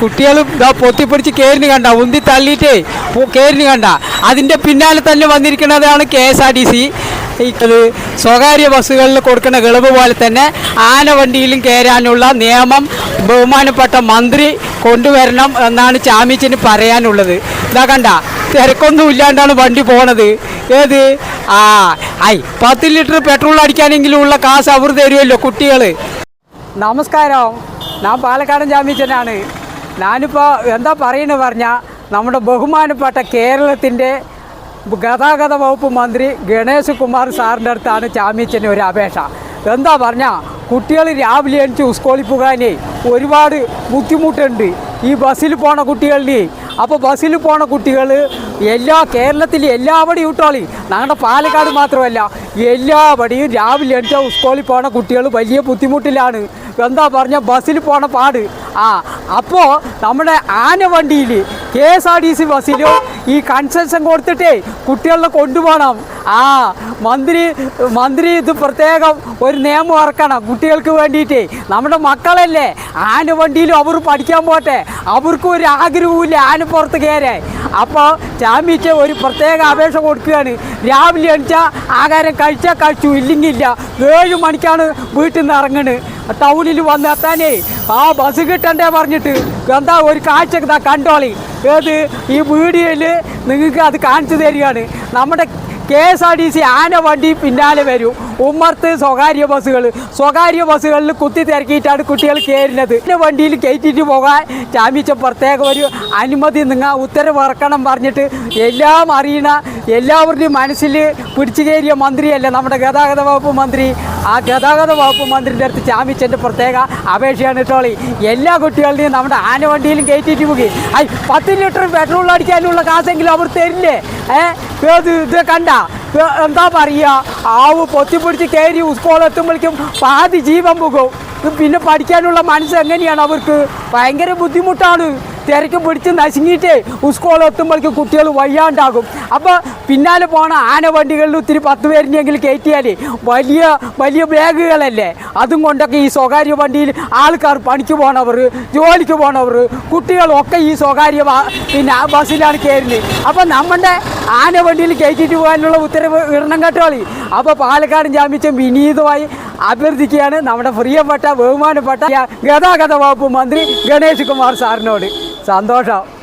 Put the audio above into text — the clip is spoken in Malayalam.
കുട്ടികളും പൊത്തിപ്പിടിച്ച് കയറിന് കണ്ട ഉന്തി തള്ളിയിട്ടേ കയറിന് കണ്ട. അതിന്റെ പിന്നാലെ തന്നെ വന്നിരിക്കുന്നതാണ് K S R T C. ഇത് സ്വകാര്യ ബസ്സുകളിൽ കൊടുക്കുന്ന ഇളവ് പോലെ തന്നെ ആന വണ്ടിയിലും കയറാനുള്ള നിയമം ബഹുമാനപ്പെട്ട മന്ത്രി കൊണ്ടുവരണം എന്നാണ് ചാമിച്ചിന് പറയാനുള്ളത്. ഇതാ കണ്ട തിരക്കൊന്നും ഇല്ലാണ്ടാണ് വണ്ടി പോണത്. ഏത്? ആ ഐ പത്ത് ലിറ്റർ പെട്രോൾ അടിക്കാനെങ്കിലും ഉള്ള കാശ് അവർ തരുമല്ലോ കുട്ടികൾ നമസ്കാരം. ഞാൻ പാലക്കാടൻ ജാമ്യച്ചനാണ് ഞാനിപ്പോൾ എന്താ പറയുന്നത് പറഞ്ഞാൽ നമ്മുടെ ബഹുമാനപ്പെട്ട കേരളത്തിന്റെ ഗതാഗത വകുപ്പ് മന്ത്രി ഗണേഷ് കുമാർ സാറിന്റെ അടുത്താണ് ചാമ്യച്ചന് ഒരു അപേക്ഷ. എന്താ പറഞ്ഞാൽ കുട്ടികൾ രാവിലെ എണിച്ച് സ്കൂളിൽ പോകാനേ ഒരുപാട് ബുദ്ധിമുട്ടുണ്ട്. ഈ ബസ്സിൽ പോണ കുട്ടികളിൽ അപ്പോൾ ബസ്സിൽ പോണ കുട്ടികൾ എല്ലാ കേരളത്തിൽ എല്ലാവിടെയും ഇട്ടോളി ഞങ്ങളുടെ പാലക്കാട് മാത്രമല്ല എല്ലാവിടെയും രാവിലെ എണിച്ച സ്കൂളിൽ പോണ കുട്ടികൾ വലിയ ബുദ്ധിമുട്ടിലാണ്. എന്താ പറഞ്ഞ ബസ്സിൽ പോണ പാട്. ആ അപ്പോൾ നമ്മുടെ ആന വണ്ടിയിൽ K S R T C ബസ്സിലും ഈ കൺസെഷൻ കൊടുത്തിട്ടേ കുട്ടികളെ കൊണ്ടുപോകണം ആ മന്ത്രി മന്ത്രി ഇത് പ്രത്യേകം ഒരു നിയമം ഇറക്കണം കുട്ടികൾക്ക് വേണ്ടിയിട്ട്. നമ്മുടെ മക്കളല്ലേ ആന വണ്ടിയിലും അവർ പഠിക്കാൻ പോട്ടെ. അവർക്കും ഒരു ആഗ്രഹവുമില്ല പുറത്ത് കയറാൻ. അപ്പോൾ ചാമ്പിച്ച് ഒരു പ്രത്യേക അപേക്ഷ കൊടുക്കുകയാണ്. രാവിലെ എണിച്ചാൽ ആഹാരം കഴിച്ചാൽ കഴിച്ചു ഇല്ലെങ്കിൽ ഇല്ല ഏഴ് മണിക്കാണ് വീട്ടിൽ നിന്ന് ഇറങ്ങുന്നത് ടൗണിൽ വന്ന് എത്താനേ ആ ബസ് കിട്ടണ്ടേ പറഞ്ഞിട്ട് എന്താ ഒരു കാഴ്ച ഇതാ കണ്ടോളി. ഏത്? ഈ വീഡിയോയിൽ നിങ്ങൾക്ക് അത് കാണിച്ചു തരികയാണ്. നമ്മുടെ K S R T C ആന വണ്ടി പിന്നാലെ വരും. ഉമ്മർത്ത് സ്വകാര്യ ബസ്സുകൾ. സ്വകാര്യ ബസ്സുകളിൽ കുത്തി തിരക്കിയിട്ടാണ് കുട്ടികൾ കയറുന്നത്. പിന്നെ വണ്ടിയിൽ കയറ്റിയിട്ട് പോകാൻ ചാമ്പിച്ച പ്രത്യേക ഒരു അനുമതി നിങ്ങൾ ഉത്തരവ് ഇറക്കണം പറഞ്ഞിട്ട് എല്ലാം അറിയണ എല്ലാവരുടെയും മനസ്സിൽ പിടിച്ചു കയറിയ മന്ത്രിയല്ലേ നമ്മുടെ ഗതാഗത വകുപ്പ് മന്ത്രി. ആ ഗതാഗത വകുപ്പ് മന്ത്രിന്റെ അടുത്ത് ചാമിച്ചന്റെ പ്രത്യേക അപേക്ഷയാണ് ട്രോളി എല്ലാ കുട്ടികളുടെയും നമ്മുടെ ആന വണ്ടിയിലും കയറ്റിയിട്ട് പോകുകയും ഐ പത്ത് ലിറ്റർ പെട്രോൾ അടിക്കാനുള്ള കാശെങ്കിലും അവർ തരില്ലേ? ഏഹ് ഇത് ഇത് കണ്ട. എന്താ പറയുക? ആവ് പൊത്തിപ്പിടിച്ച് കയറി സ്കൂൾ എത്തുമ്പോഴേക്കും പാതി ജീവൻ പോകും. പിന്നെ പഠിക്കാനുള്ള മനസ്സ് എങ്ങനെയാണ് അവർക്ക്? ഭയങ്കര ബുദ്ധിമുട്ടാണ്. തിരക്ക് പിടിച്ച് നശിങ്ങിയിട്ട് സ്കൂൾ എത്തുമ്പോഴേക്കും കുട്ടികൾ വയ്യാണ്ടാകും. അപ്പോൾ പിന്നാലെ പോണ ആന വണ്ടികളിൽ ഒത്തിരി പത്ത് പേരിനെങ്കിൽ കയറ്റിയാൽ വലിയ വലിയ ബാഗുകളല്ലേ? അതും കൊണ്ടൊക്കെ ഈ സ്വകാര്യ വണ്ടിയിൽ ആൾക്കാർ പണിക്ക് പോണവർ ജോലിക്ക് പോണവർ കുട്ടികളൊക്കെ ഈ സ്വകാര്യ പിന്നെ ബസ്സിലാണ് കയറുന്നത്. അപ്പം നമ്മുടെ ആന വണ്ടിയിൽ കയറ്റിയിട്ട് പോകാനുള്ള ഉത്തരവ് ഇടണം കേട്ടോളി അപ്പോൾ പാലക്കാട് ജാമ്യം വിനീതമായി അഭ്യർത്ഥിക്കുകയാണ് നമ്മുടെ പ്രിയപ്പെട്ട ബഹുമാനപ്പെട്ട ഗതാഗത വകുപ്പ് മന്ത്രി ഗണേഷ് കുമാർ സാറിനോട്. സന്തോഷം.